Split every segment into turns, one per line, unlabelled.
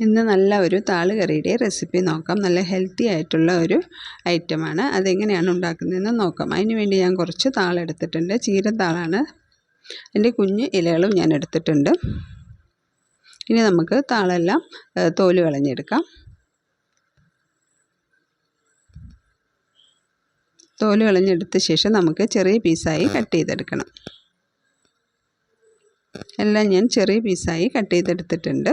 ഇന്ന് നല്ല ഒരു താളുകറിയുടെ റെസിപ്പി നോക്കാം. നല്ല ഹെൽത്തി ആയിട്ടുള്ള ഒരു ഐറ്റമാണ്. അതെങ്ങനെയാണ് ഉണ്ടാക്കുന്നതെന്ന് നോക്കാം. അതിന് വേണ്ടി ഞാൻ കുറച്ച് താളെടുത്തിട്ടുണ്ട് ചീരത്താളാണ്. എന്റെ കുഞ്ഞ് ഇലകളും ഞാൻ എടുത്തിട്ടുണ്ട്. ഇനി നമുക്ക് താളെല്ലാം തോൽ കളഞ്ഞെടുക്കാം. തോൽ കളഞ്ഞെടുത്ത ശേഷം നമുക്ക് ചെറിയ പീസായി കട്ട് ചെയ്തെടുക്കണം. എല്ലാം ഞാൻ ചെറിയ പീസായി കട്ട് ചെയ്തെടുത്തിട്ടുണ്ട്.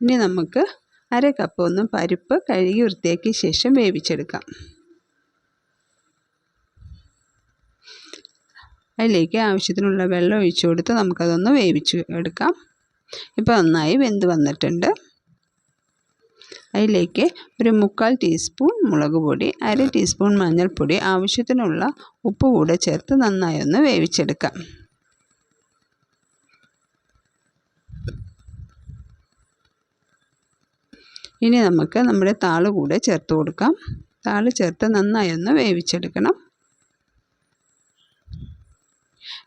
ഇനി നമുക്ക് അര കപ്പ് ഒന്ന് പരിപ്പ് കഴുകി വൃത്തിയാക്കിയ ശേഷം വേവിച്ചെടുക്കാം. അതിലേക്ക് ആവശ്യത്തിനുള്ള വെള്ളം ഒഴിച്ചു കൊടുത്ത് നമുക്കതൊന്ന് വേവിച്ച് എടുക്കാം. ഇപ്പോൾ നന്നായി വെന്ത് വന്നിട്ടുണ്ട്. അതിലേക്ക് ഒരു മുക്കാൽ ടീസ്പൂൺ മുളക് പൊടി അര ടീസ്പൂൺ മഞ്ഞൾപ്പൊടി ആവശ്യത്തിനുള്ള ഉപ്പ് കൂടെ ചേർത്ത് നന്നായി ഒന്ന് വേവിച്ചെടുക്കാം. ഇനി നമുക്ക് നമ്മുടെ താൾ കൂടെ ചേർത്ത് കൊടുക്കാം. താൾ ചേർത്ത് നന്നായി ഒന്ന് വേവിച്ചെടുക്കണം.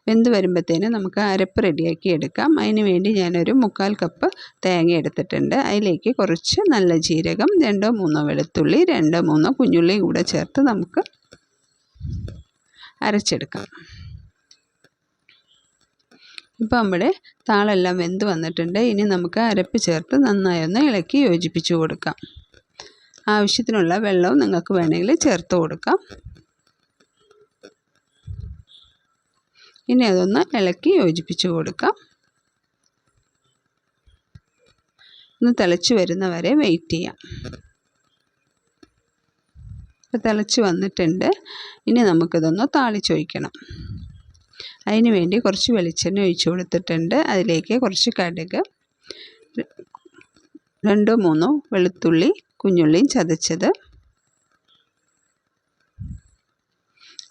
വെന്ത് വരുമ്പോഴത്തേന് നമുക്ക് അരപ്പ് റെഡിയാക്കി എടുക്കാം. അതിന് വേണ്ടി ഞാനൊരു മുക്കാൽ കപ്പ് തേങ്ങ എടുത്തിട്ടുണ്ട്. അതിലേക്ക് കുറച്ച് നല്ല ജീരകം രണ്ടോ മൂന്നോ വെളുത്തുള്ളി രണ്ടോ മൂന്നോ കുഞ്ഞുള്ളി കൂടെ ചേർത്ത് നമുക്ക് അരച്ചെടുക്കാം. ഇപ്പോൾ നമ്മുടെ താളെല്ലാം വെന്ത് വന്നിട്ടുണ്ട്. ഇനി നമുക്ക് അരപ്പ് ചേർത്ത് നന്നായി ഒന്ന് ഇളക്കി യോജിപ്പിച്ച് കൊടുക്കാം. ആവശ്യത്തിനുള്ള വെള്ളവും നിങ്ങൾക്ക് വേണമെങ്കിൽ ചേർത്ത് കൊടുക്കാം. ഇനി അതൊന്ന് ഇളക്കി യോജിപ്പിച്ച് കൊടുക്കാം. ഒന്ന് തിളച്ച് വരുന്നവരെ വെയിറ്റ് ചെയ്യാം. ഇപ്പോൾ തിളച്ച് വന്നിട്ടുണ്ട്. ഇനി നമുക്കിതൊന്ന് താളിച്ചൊഴിക്കണം അതിന് വേണ്ടി കുറച്ച് വെളിച്ചെണ്ണ ഒഴിച്ച് കൊടുത്തിട്ടുണ്ട്. അതിലേക്ക് കുറച്ച് കടുക് രണ്ടോ മൂന്നോ വെളുത്തുള്ളി കുഞ്ഞുള്ളിയും ചതച്ചത്.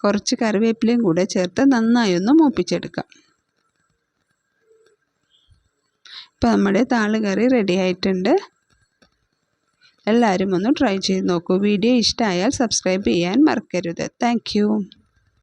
കുറച്ച് കറിവേപ്പിലയും കൂടെ ചേർത്ത് നന്നായി ഒന്ന് മൂപ്പിച്ചെടുക്കാം. ഇപ്പോൾ നമ്മുടെ താളുകറി റെഡി ആയിട്ടുണ്ട്. എല്ലാവരും ഒന്ന് ട്രൈ ചെയ്ത് നോക്കൂ. വീഡിയോ ഇഷ്ടമായാൽ സബ്സ്ക്രൈബ് ചെയ്യാൻ മറക്കരുത്. താങ്ക്